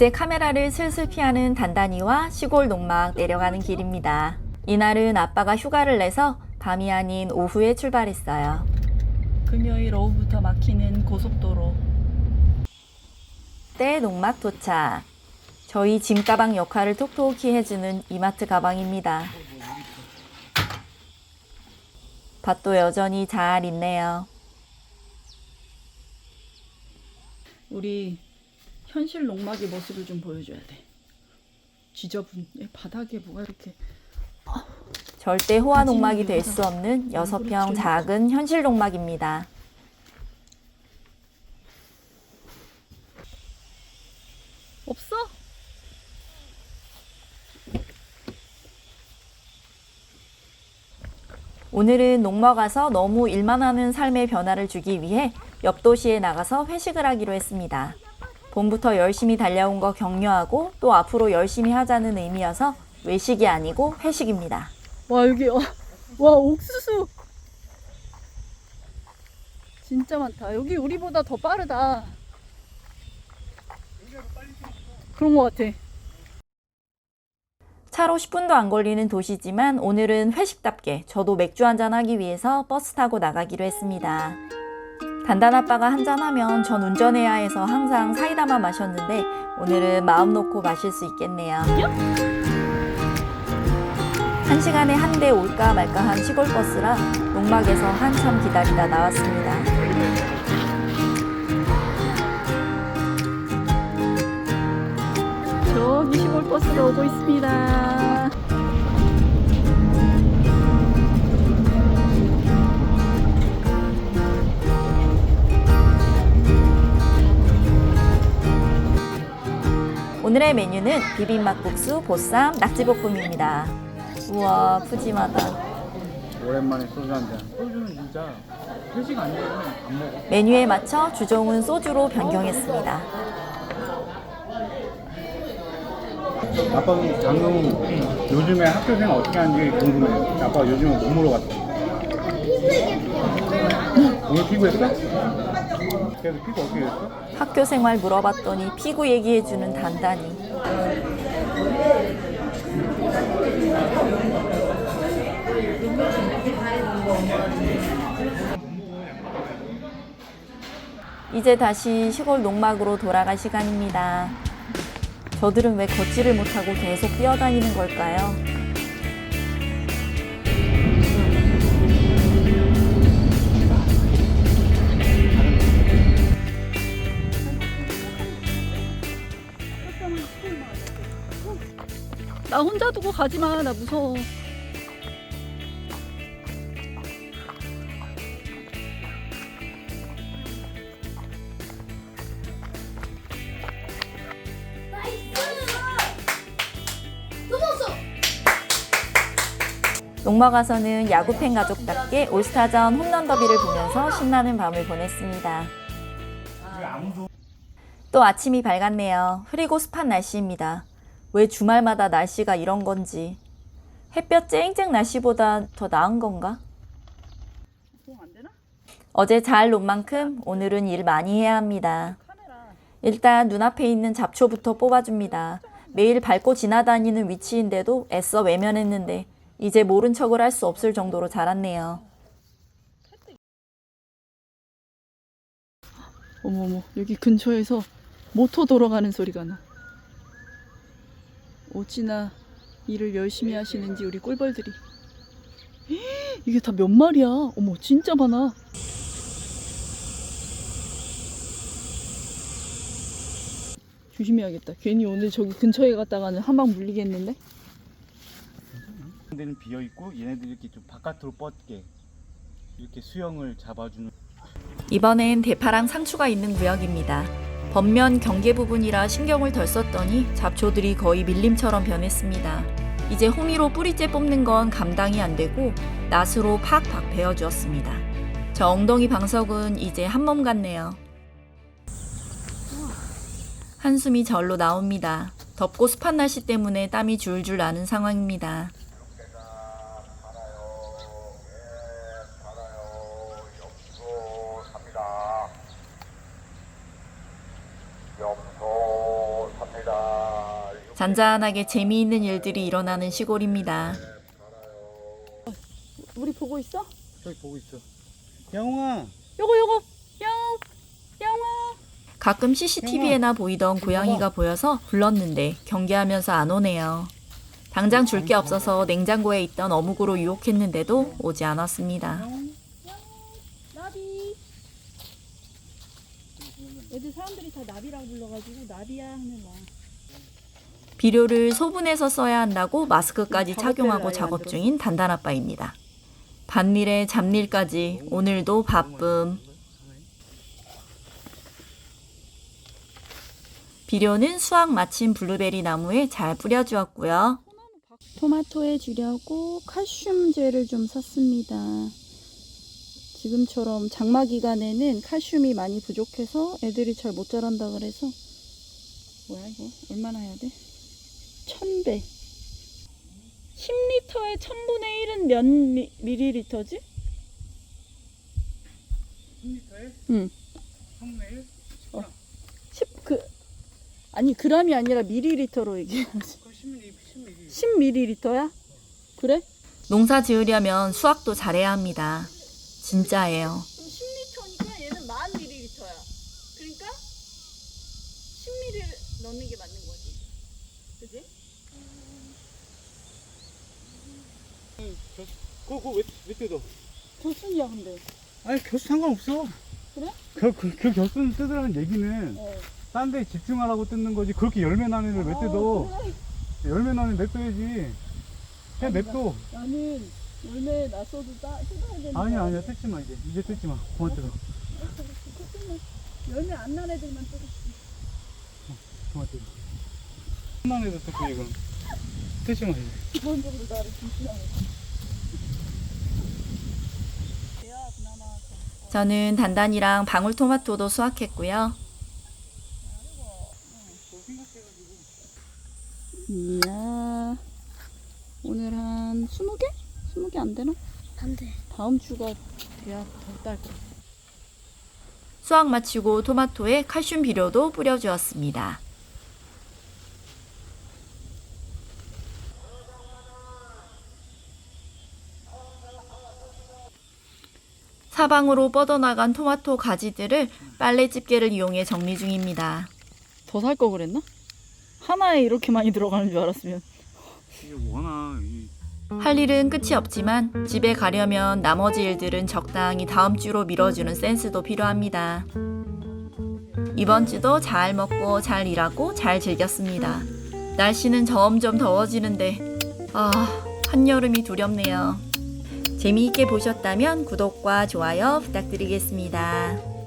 이제 카메라를 슬슬 피하는 단단이와 시골 농막 내려가는 길입니다. 이날은 아빠가 휴가를 내서 밤이 아닌 오후에 출발했어요. 금요일 오후부터 막히는 고속도로. 때 농막 도착. 저희 짐 가방 역할을 톡톡히 해주는 이마트 가방입니다. 밭도 여전히 잘 있네요. 우리 현실 농막의 모습을 좀 보여줘야 돼. 지저분 얘 바닥에 뭐가 이렇게 절대 호화 농막이 될 수 없는 여섯 평 작은 현실 농막입니다. 없어? 오늘은 농마 가서 너무 일만 하는 삶의 변화를 주기 위해 옆 도시에 나가서 회식을 하기로 했습니다. 봄부터 열심히 달려온 거 격려하고 또 앞으로 열심히 하자는 의미여서 외식이 아니고 회식입니다. 와 여기 와, 와 옥수수 진짜 많다. 여기 우리보다 더 빠르다. 그런 것 같아. 차로 10분도 안 걸리는 도시지만 오늘은 회식답게 저도 맥주 한잔 하기 위해서 버스 타고 나가기로 했습니다. 단단 아빠가 한잔하면 전 운전해야 해서 항상 사이다만 마셨는데 오늘은 마음 놓고 마실 수 있겠네요. 한 시간에 한 대 올까 말까 한 시골 버스라 농막에서 한참 기다리다 나왔습니다. 저기 시골 버스가 오고 있습니다. 오늘의 메뉴는 비빔막국수, 보쌈, 낙지볶음입니다. 우와 푸짐하다. 오랜만에 소주 한 잔. 소주는 진짜 회식 아니면 안 먹어. 메뉴에 맞춰 주종은 소주로 변경했습니다. 아빠는 방금 요즘에 학교 생활 어떻게 하는지 궁금해. 아빠가 요즘에 뭐 물어봤어? 오늘 피부했어? 그래서 피부 어떻게 됐어? 학교 생활 물어봤더니 피구 얘기해주는 단단히. 이제 다시 시골 농막으로 돌아갈 시간입니다. 저들은 왜 걷지를 못하고 계속 뛰어다니는 걸까요? 나 혼자 두고 가지 마. 나 무서워. 농마 가서는 야구팬 가족답게 올스타전 홈런 더비를 보면서 신나는 밤을 보냈습니다. 또 아침이 밝았네요. 흐리고 습한 날씨입니다. 왜 주말마다 날씨가 이런 건지. 햇볕 쨍쨍 날씨보다 더 나은 건가? 어제 잘 논 만큼 오늘은 일 많이 해야 합니다. 일단 눈앞에 있는 잡초부터 뽑아줍니다. 매일 밟고 지나다니는 위치인데도 애써 외면했는데 이제 모른 척을 할 수 없을 정도로 자랐네요. 어머머 여기 근처에서 모터 돌아가는 소리가 나. 어찌나 일을 열심히 하시는지 우리 꿀벌들이. 헉, 이게 다 몇 마리야? 어머 진짜 많아. 조심해야겠다. 괜히 오늘 저기 근처에 갔다가는 한 방 물리겠는데? 데는 비어 있고 얘네들이 이렇게 좀 바깥으로 뻗게 이렇게 수영을 잡아주는. 이번엔 대파랑 상추가 있는 구역입니다. 번면 경계 부분이라 신경을 덜 썼더니 잡초들이 거의 밀림처럼 변했습니다. 이제 호미로 뿌리째 뽑는 건 감당이 안 되고 낫으로 팍팍 베어 주었습니다. 저 엉덩이 방석은 이제 한 몸 같네요. 한숨이 절로 나옵니다. 덥고 습한 날씨 때문에 땀이 줄줄 나는 상황입니다. 잔잔하게 재미있는 일들이 일어나는 시골입니다. 우리 보고 있어? 저기 보고 있어. 영웅아. 요거 요거 영 영아 가끔 CCTV에나 보이던 고양이가 보여서 불렀는데 경계하면서 안 오네요. 당장 줄 게 없어서 냉장고에 있던 어묵으로 유혹했는데도 오지 않았습니다. 나비 애들 사람들이 다 나비라고 불러가지고 나비야 하는 거 비료를 소분해서 써야 한다고 마스크까지 착용하고 작업 중인 단단 아빠입니다. 밭일에 잡일까지 오늘도 바쁨. 비료는 수확 마친 블루베리 나무에 잘 뿌려주었고요. 토마토에 주려고 칼슘제를 좀 샀습니다. 지금처럼 장마 기간에는 칼슘이 많이 부족해서 애들이 잘 못 자란다 그래서 뭐야 이거 얼마나 해야 돼? 1000배 10리터에 1000분의 1은 몇 미, 미리리터지? 10m에? 응. 3분의 1? 10 그 아니 그람이 아니라 미리리터로 얘기해야지 그 10ml, 10ml. 10미리리터야? 그래? 농사 지으려면 수확도 잘해야 합니다. 진짜예요. 10리터니까 얘는 만 미리리터야. 그러니까 10미리 넣는 게 맞는 거지. 그지? 그거 왜, 왜 뜯어? 교순이야 근데. 아니 교수 상관없어. 그래? 그, 그, 그 교수는 뜯으라는 얘기는 어. 딴 데 집중하라고 뜯는 거지 그렇게 열매 나는 애를 왜 뜯어? 그래. 열매 나는 애 냅둬야지. 그냥 냅둬. 나는 열매 났어도 따 뜯어야 되는 아니야 아니야 뜯지 마 이제 이제 뜯지 마. 그만 뜯어. 열매 안 난 애들만 뜯어. 그만 뜯어. 끝난 애도 뜯고 이거. 뜯지 마 이제. 기본적으로 나를 조심하고. 돼야 그나마. 저는 단단이랑 방울토마토도 수확했고요. 이야. 오늘 한 20개? 20개 안 되나? 안 돼. 다음 주가 돼야 더딸 거. 수확 마치고 토마토에 칼슘 비료도 뿌려주었습니다. 사방으로 뻗어나간 토마토 가지들을 빨래 집게를 이용해 정리 중입니다. 더 살 거 그랬나? 하나에 이렇게 많이 들어가는 줄 알았으면. 이게 워낙 이 할 일은 끝이 없지만 집에 가려면 나머지 일들은 적당히 다음 주로 미뤄주는 센스도 필요합니다. 이번 주도 잘 먹고 잘 일하고 잘 즐겼습니다. 날씨는 점점 더워지는데 아 한여름이 두렵네요. 재미있게 보셨다면 구독과 좋아요 부탁드리겠습니다.